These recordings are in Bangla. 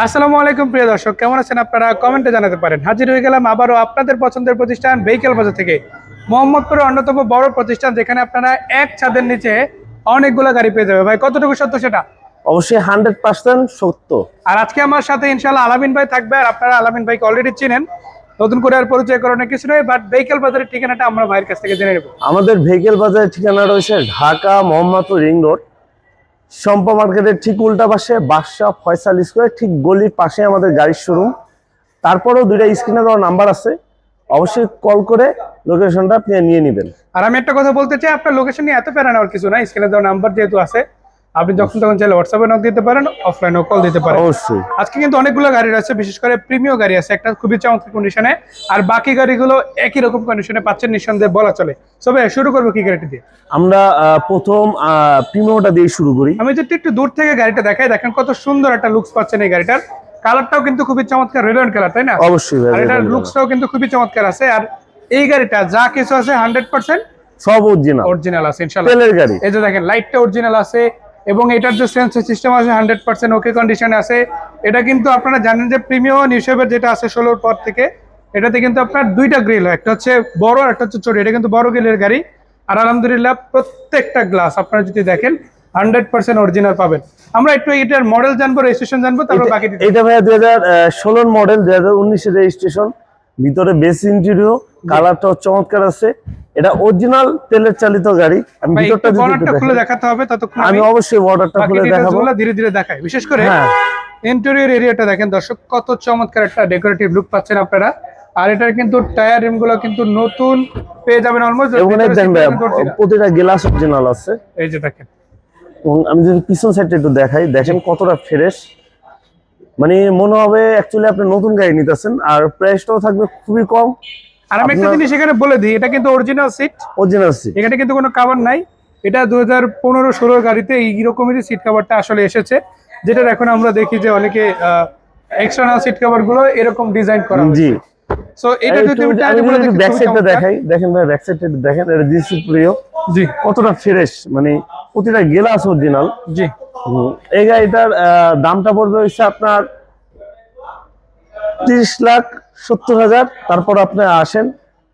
আসসালামু আলাইকুম প্রিয় দর্শক। কেমন আছেন আপনারা? কমেন্টে জানাতে পারেন। হাজির হয়ে গেলাম আবারও আপনাদের পছন্দের প্রতিষ্ঠান ভেহিকেল বাজার থেকে। মোহাম্মদপুরের অন্যতম বড় প্রতিষ্ঠান যেখানে আপনারা এক ছাদের নিচে অনেকগুলো গাড়ি পেয়ে যাবে ভাই কতটুকু সত্য সেটা? অবশ্যই হান্ড্রেড পার্সেন্ট সত্য। আর আজকে আমার সাথে ইনশাল্লাহ আলামিন ভাই থাকবে আর আপনারা আলামিন ভাইকে অলরেডি চিনেন। নতুন করে আর পরিচয় করানোর কিছু নয় বাট ভেহিকেল বাজারের ঠিকানাটা আমরা ভাইয়ের কাছ থেকে জেনে নেব। আমাদের ভেহিকেল বাজারের ঠিকানা রয়েছে ঢাকা মোহাম্মদপুর রিং রোড সম্পা মার্কেটের ঠিক উল্টা পাশে বাদশাহ ফয়সাল স্কোয়ার, ঠিক গলির পাশে আমাদের গাড়ির শোরুম তারপরেও দুইটা স্ক্রিনে দেওয়া নাম্বার আছে। অবশ্যই কল করে লোকেশনটা আপনি নিয়ে নেবেন। আর আমি একটা কথা বলতে চাই, আপনার লোকেশন নিয়ে এত প্যারা নেওয়ার কিছু না স্ক্রিনে দেওয়া নাম্বার যেহেতু আছে। আপনি যখন তখন চাইলে হোয়াটসঅ্যাপে নক দিতে পারেন অফলাইনেও কল দিতে পারেন। অবশ্যই। আজকে কিন্তু অনেকগুলো গাড়ি রয়েছে বিশেষ করে প্রিমিয় গাড়ি আছে একটা খুবই চমৎকার কন্ডিশনে আর বাকি গাড়িগুলো একই রকম কন্ডিশনে পাচ্ছেন নিঃসন্দেহে বলা চলে। তবে শুরু করব কি গাড়িটি দিয়ে? আমরা প্রথম প্রিমিওটা দিয়ে শুরু করি। আমি যদি একটু দূর থেকে গাড়িটা দেখাই দেখেন কত সুন্দর একটা লুকস পাচ্ছেন এই গাড়িটার। কালারটাও কিন্তু খুবই চমৎকার রেলওয়েন কালার তাই না? অবশ্যই আর এটার লুকসটাও কিন্তু খুবই চমৎকার আছে আর এই গাড়িটা যা কিছু আছে হান্ড্রেড পার্সেন্ট সব অরিজিনাল অরিজিনাল আছে তেলের গাড়ি। এই যে দেখেন লাইটটা অরিজিনাল আছে এবং এটার যে সেন্সর সিস্টেম আছে হান্ড্রেড পার্সেন্ট ওকে কন্ডিশনে আছে। এটা কিন্তু আপনারা জানেন যে প্রিমিয়াম হিসেবে যেটা আছে ষোলোর পর থেকে এটাতে কিন্তু আপনার দুইটা গ্রিল হয়। একটা হচ্ছে বড় আর একটা হচ্ছে ছোট। এটা কিন্তু বড় গ্রিলের গাড়ি। আর আলহামদুলিল্লাহ প্রত্যেকটা গ্লাস আপনারা যদি দেখেন হান্ড্রেড পার্সেন্ট অরিজিনাল পাবেন। আমরা একটু এটার মডেল জানব রেজিস্ট্রেশন জানব তারপর বাকি এটা ভাইয়া দুই হাজার ষোলোর মডেল দুই হাজার উনিশের রেজিস্ট্রেশন ভিতরে বেস ইন্টেরিয়র কালারটাও চমৎকার আছে। এটা অরিজিনাল তেলের চালিত গাড়ি। আমি ভিতরটা যদি খুলে দেখাতে হবে ততক্ষণ আমি অবশ্যই বর্ডারটা খুলে দেখাবো। ধীরে ধীরে দেখাই। বিশেষ করে হ্যাঁ। ইন্টেরিয়র এরিয়াটা দেখেন দর্শক কত চমৎকার একটা ডেকোরেটিভ লুক পাচ্ছেন আপনারা। আর এটার কিন্তু টায়ার রিমগুলো কিন্তু নতুন পেয়ে যাবেন অলমোস্ট প্রতিটা গ্লাস অরিজিনাল আছে। এই যে দেখেন। এবং আমি যদি পিছন সাইডটা একটু দেখাই দেখেন কতটা ফ্রেশ মানে মনে হবে অ্যাকচুয়ালি আপনি নতুন গাড়ি নিতেছেন আর প্রাইসটাও থাকবে খুবই কম। আর আমি একটা জিনিস এখানে বলে দিই এটা কিন্তু অরিজিনাল সিট অরিজিনাল সিট এখানে কিন্তু কোনো কাভার নাই। এটা দু হাজার পনেরো ষোলোর গাড়িতে এই রকমেরই সিট কাভারটা আসলে এসেছে যেটার এখন আমরা দেখি যে অনেকে এক্সটার্নাল সিট কাভারগুলো এরকম ডিজাইন করা জি। সো এটা যদি আমি ব্যাক সাইডটা দেখাই দেখেন ভাই ব্যাক সাইডটা দেখেন এটা জিসি প্রিয় জি। কতটা ফ্রেশ মানে প্রতিটা গ্লাস অরিজিনাল জি। এই গাড়িটার দামটা পড়বে হচ্ছে আপনার তিরিশ লাখ সত্তর হাজার। তারপর আপনি আসেন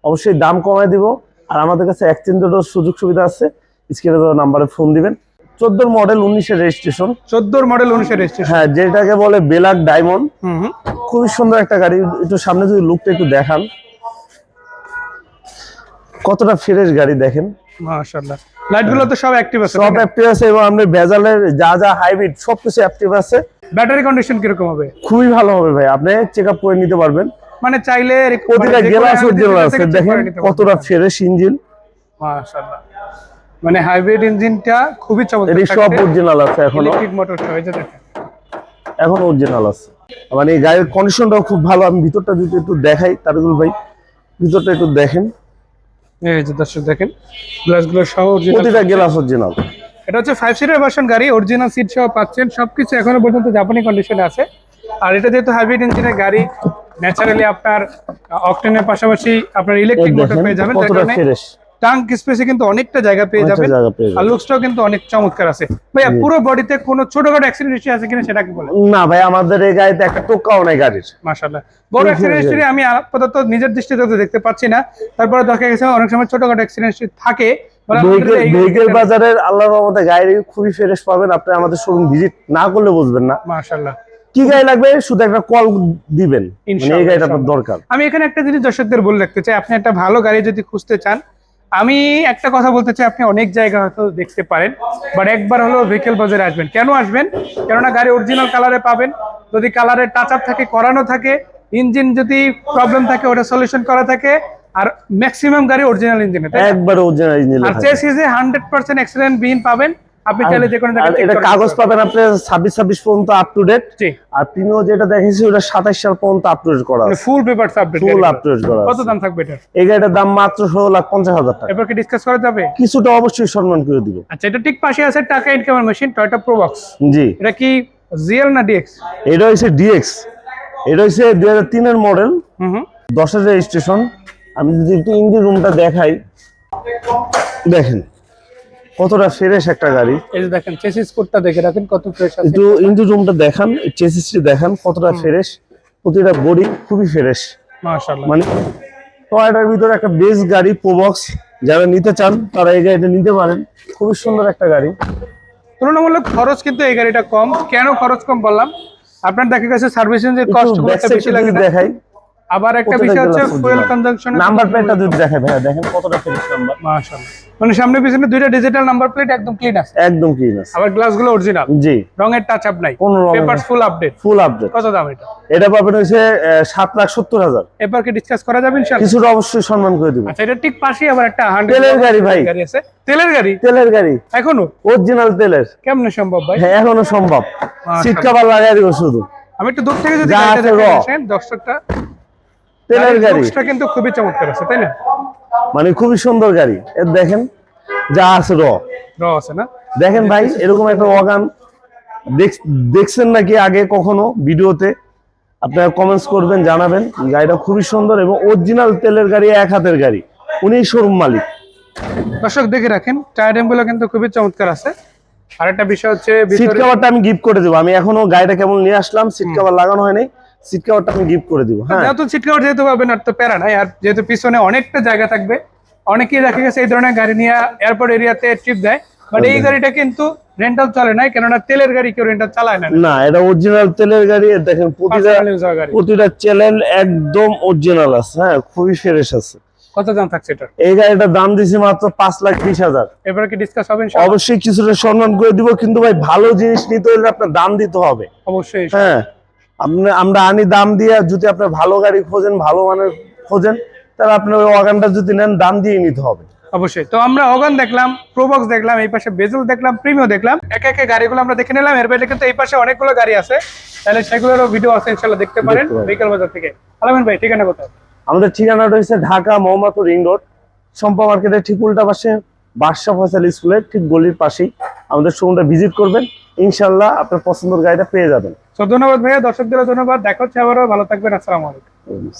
অবশ্যই দাম কমায় দিব। আর আমাদের কাছে এক্সচেঞ্জেরও সুযোগ সুবিধা আছে। স্ক্রিনে দেওয়া নাম্বারে ফোন দিবেন। চোদ্দোর মডেল উনিশের রেজিস্ট্রেশন চোদ্দোর মডেল অনুসারে রেজিস্ট্রেশন হ্যাঁ যেটাকে বলে বেলাক ডায়মন্ড হুম খুবই সুন্দর একটা গাড়ি। একটু সামনে যদি লুকটা একটু দেখান। কতটা ফ্রেশ গাড়ি দেখেন। মাশাআল্লাহ। লাইটগুলো তো সব অ্যাক্টিভ আছে সব অ্যাক্টিভ আছে এবং আমাদের ভেজালের যা যা হাইব্রিড সব কিছু অ্যাক্টিভ আছে। ব্যাটারি কন্ডিশন কীরকম হবে? খুবই ভালো হবে ভাই। আপনি চেক আপ করে নিতে পারবেন। মানে চাইলে প্রতিটা মানে কোনো গ্লাস অরিজিনাল আছে দেখেন। কতটা ফ্রেশ ইঞ্জিন মাশাআল্লাহ। মানে হাইব্রিড ইঞ্জিনটা খুবই চমৎকার এটি সব অরিজিনাল আছে এখনও। ইলেকট্রিক মোটর সহ এই যে দেখেন। এখন অরিজিনাল আছে। মানে গাড়ির কন্ডিশনটাও খুব ভালো। আমি ভিতরটা যদি একটু দেখাই তারগুলো ভাই ভিতরটা একটু দেখেন। এই যে দর্শক দেখেন গ্লাসগুলো সহ অরিজিনাল প্রতিটা গ্লাস অরিজিনাল এটা হচ্ছে ফাইভ সিটার ভার্সন গাড়ি অরিজিনাল সিট সহ পাচ্ছেন। সবকিছু এখনও পর্যন্ত জাপানি কন্ডিশনে আছে। আর এটা যেহেতু হাইব্রিড ইঞ্জিনের গাড়ি ন্যাচারালি আপনার অকটেনের পাশাপাশি আপনার ইলেকট্রিক মোটর পেয়ে যাবেন। কারণে টাঙ্ক স্পেসে কিন্তু অনেকটা জায়গা পেয়ে যাবেন। আর। লুকসটাও কিন্তু অনেক চমৎকার আছে। ভাইয়া পুরো বডিতে কোনো ছোটখাটো অ্যাক্সিডেন্ট হিস্ট্রি আছে কিনা সেটা কি বলে না ভাই আমাদের এই গাড়িতে একটা টোকাও নেই গাড়ির। মাশাআল্লাহ। বড় অ্যাক্সিডেন্ট হিস্ট্রি আমি আপাতত নিজের দৃষ্টিতে তো দেখতে পাচ্ছি না। তারপরে দেখা গেছে অনেক সময় ছোটখাটো অ্যাক্সিডেন্ট হিস্ট্রি থাকে। ভেহিকেল বাজারের আল্লাহর রহমতে গাড়ি খুবই ফ্রেশ পাবেন আপনি আমাদের শোরুম ভিজিট না করলে বুঝবেন না। মাশাআল্লাহ। কি গাড়ি লাগবে? শুধু একটা কল দিবেন মানে এই গাড়িটা আপনার দরকার। আমি এখানে একটা জিনিস দর্শকদের বলে রাখতে চাই আপনি একটা ভালো গাড়ি যদি খুঁজতে চান আমি একটা কথা বলতে চাই আপনি অনেক জায়গা হয়তো দেখতে পারেন বাট একবার হলো ভেহিকেল বাজারে আসবেন। কেন আসবেন? কেননা গাড়ি অরিজিনাল কালারে পাবেন যদি কালারে টাচ আপ থাকে করানো থাকে ইঞ্জিন যদি প্রবলেম থাকে ওটা সলিউশন করা থাকে আর ম্যাক্সিমাম গাড়ি অরিজিনাল ইঞ্জিনে একবার অরিজিনাল ইঞ্জিন আর চেসিসে হান্ড্রেড পার্সেন্ট অ্যাক্সিডেন্ট বিহীন পাবেন। আপনি চাইলে যে কোনো জায়গায় এটা কাগজ পাবেন আপনি ছাব্বিশ ছাব্বিশ পর্যন্ত আপ টু ডেট জি। আর প্রিমিও যেটা দেখেছি ওটা সাতাশ সাল পর্যন্ত আপ টু ডেট করা আছে। Full paper update full up to date করা কত দাম থাকবে এটার? এই গাড়িটার দাম মাত্র ষোলো লাখ পঞ্চাশ হাজার টাকা। এরপর কি ডিসকাস করা যাবে? কিছুটা অবশ্যই সম্মান করে দিব। আচ্ছা এটা ঠিক পাশে আছে টাকা ইনকামের মেশিন টয়টা প্রোবক্স জি। এটা কি জিএল না ডিএক্স এটা হচ্ছে ডিএক্স এটা হচ্ছে দুই হাজার তিনের মডেল হুম হুম। দশের রেজিস্ট্রেশন আমি যদি একটু ইঞ্জিন রুমটা দেখাই। দেখেন কতটা ফ্রেশ একটা গাড়ি। এই যে দেখেন চেসিস কোডটা দেখে রাখেন কত ফ্রেশ আছে। একটু ইঞ্জু রুমটা দেখান চেসিসটি দেখান কতটা ফ্রেশ। প্রতিটা বডি খুবই ফ্রেশ। মাশাআল্লাহ। মানে টয়টার ভিতরে একটা বেস গাড়ি প্রোবক্স যারা নিতে চান তারা এই গাড়িটা নিতে পারেন। খুবই সুন্দর একটা গাড়ি। তুলনামূলক খরচ কিন্তু এই গাড়িটা কম। কেন খরচ কম বললাম? আপনার দেখা গেছে সার্ভিসিং যে কষ্ট বেশি লাগে। দেখাই। আবার একটা বিষয় হচ্ছে ফুয়েল ভাই? কনজাম্পশন নাম্বার প্লেটটা যদি দেখাই ভাইয়া দেখেন কতটা ফ্রেশ নাম্বার মাশাআল্লাহ। মানে সামনে পিছনে দুইটা ডিজিটাল নাম্বার প্লেট একদম ক্লিন আছে। একদম ক্লিন আছে। আবার গ্লাসগুলো অরিজিনাল জি। রঙের টাচ আপ নাই। কোনো রঙের papers full update full update কত দাম এটা? এটা পাবেন লাখ সত্তর হাজার। এরপর কি ডিসকাস করা যাবে ইনশাআল্লাহ? কিছুটা অবশ্যই সম্মান করে দিব। আচ্ছা এটা ঠিক পাশেই আবার একটা 100 তেলের গাড়ি ভাই। গাড়ি আছে। তেলের গাড়ি? তেলের গাড়ি। এখনও? অরিজিনাল তেলের। কেমনে সম্ভব ভাই? হ্যাঁ এখনও সম্ভব। মাশাআল্লাহ। সিট কভার লাগাই দিব শুধু। আমি একটু দূর থেকে যদি গাড়িটা আছে দেখে raw। দর্শকটা। তেলের গাড়ি। কিন্তু খুবই চমৎকার আছে তাই না? মানে খুবই সুন্দর গাড়ি। এর দেখেন যা আছে র। র আছে না? দেখেন ভাই এরকম একটা ওয়াগান দেখছেন নাকি আগে কখনো ভিডিওতে? আপনারা কমেন্টস করবেন জানাবেন। গাড়িটা খুবই সুন্দর এবং অরিজিনাল তেলের গাড়ি এক হাতের গাড়ি। উনি শোরুম মালিক। দর্শক দেখে রাখেন টায়ারগুলো কিন্তু খুবই চমৎকার আছে। আর একটা বিষয় হচ্ছে সিট কভারটা আমি গিফট করে দেবো। আমি এখনও গাড়িটা কেমন নিয়ে আসলাম সিট কভার লাগানো হয়নি। সিট কভারটা আমি গিফট করে দিব হ্যাঁ। যেহেতু সিট কভার যেহেতু পাবেন আর তো প্যারা নাই। আর যেহেতু পিছনে অনেকটা জায়গা থাকবে অনেকেই দেখা গেছে এই ধরনের গাড়ি নিয়ে এয়ারপোর্ট এরিয়াতে ট্রিপ দেয়। বাট এই গাড়িটা কিন্তু রেন্টাল চলে না কেননা তেলের গাড়ি কেউ রেন্টাল চালায় না। না এটা অরিজিনাল তেলের গাড়ি দেখেন প্রতিটা প্রতিটা চ্যানেল একদম অরিজিনাল আছে হ্যাঁ খুবই ফ্রেশ আছে। কত দাম থাকছে এটা এই গাড়িটার দাম দিছি মাত্র পাঁচ লাখ বিশ হাজার। এবারে কি ডিসকাস হবে অবশ্যই কিছুটা সম্মান করে দিব কিন্তু ভাই ভালো জিনিস নিতে হলে আপনার দাম দিতে হবে। অবশ্যই। হ্যাঁ। আপনি আমরা আনি দাম দিয়ে যদি আপনার ভালো গাড়ি খোঁজেন ভালো মানের খোঁজেন তাহলে আপনার ওই ওয়াগানটা যদি নেন দাম দিয়ে নিতে হবে। অবশ্যই। তো আমরা অগান দেখলাম প্রোবক্স দেখলাম এই পাশে বেজল দেখলাম প্রিমিও দেখলাম। একে একে গাড়িগুলো আমরা দেখে নিলাম। এর বাইরে কিন্তু এই পাশে অনেকগুলো গাড়ি আছে। তাহলে সেগুলোরও ভিডিও আছে ইনশাল্লাহ দেখতে পারেন বিকেল বাজার থেকে। আলামিন ভাই ঠিকানা কোথায়? আমাদের ঠিকানাটা হচ্ছে ঢাকা মোহাম্মদপুর রিং রোড সম্পা মার্কেটের ঠিক উল্টা পাশে বাদশা ফয়সাল স্কুলের ঠিক গলির পাশেই। আমাদের শোরুমটা ভিজিট করবেন। ইনশাল্লাহ আপনার পছন্দের গাড়িটা পেয়ে যাবেন। ধন্যবাদ ভাইয়া দর্শকদের ধন্যবাদ। দেখা হচ্ছে আবারও। ভালো থাকবেন। আসসালামু আলাইকুম।